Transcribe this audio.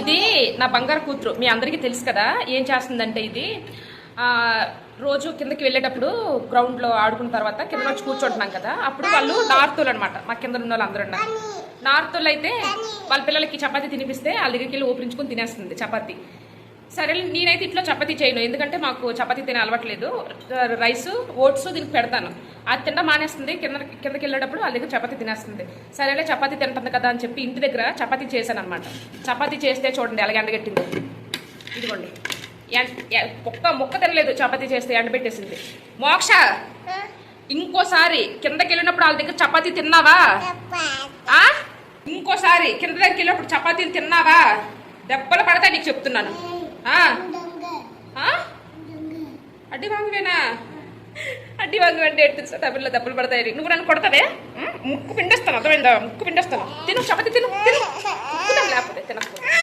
ఇది నా బంగారు కూతురు. మీ అందరికీ తెలుసు కదా ఏం చేస్తుందంటే ఇది రోజు కిందకి వెళ్ళేటప్పుడు గ్రౌండ్లో ఆడుకున్న తర్వాత కింద వచ్చి కూర్చుంటున్నాం కదా అప్పుడు వాళ్ళు నార్తులు అనమాట మా కింద ఉన్న వాళ్ళు అందరూ ఉన్నారు. నార్తులు అయితే వాళ్ళ పిల్లలకి చపాతీ తినిపిస్తే వాళ్ళ దగ్గరికి వెళ్ళి ఓపించుకొని తినేస్తుంది చపాతీ. సరే నేనైతే ఇంట్లో చపాతీ చేయను. ఎందుకంటే మాకు చపాతీ తినే అలవాట్లేదు. రైస్ ఓట్స్ దీనికి పెడతాను. అది తినడం మానేస్తుంది. కింద కిందకి వెళ్ళేటప్పుడు వాళ్ళ దగ్గర చపాతీ తినేస్తుంది. సరేలే చపాతీ తింటుంది కదా అని చెప్పి ఇంటి దగ్గర చపాతీ చేశాను అనమాట చపాతీ చేస్తే చూడండి అలాగే ఎండగట్టింది. ఇదిగోండి. ఒక్క ముక్క తినలేదు చపాతీ చేస్తే ఎండబెట్టేసింది. మోక్ష! ఇంకోసారి కిందకి వెళ్ళినప్పుడు వాళ్ళ దగ్గర చపాతీ తిన్నావా? ఇంకోసారి కింద దగ్గరికి వెళ్ళినప్పుడు చపాతీలు తిన్నావా? దెబ్బలు పడతాయి నీకు చెప్తున్నాను? అడ్డి వాంగువేనా? అడ్డి వాంగు అంటే ఎటు తెలుసా? డబ్బుల్లో దెబ్బలు పడతాయి నువ్వు నన్ను కొడతావే? ముక్కు పిండేస్తాను. అర్థమైందా? ముక్కు పిండేస్తాను. తిను చపాతీ తిను తిను.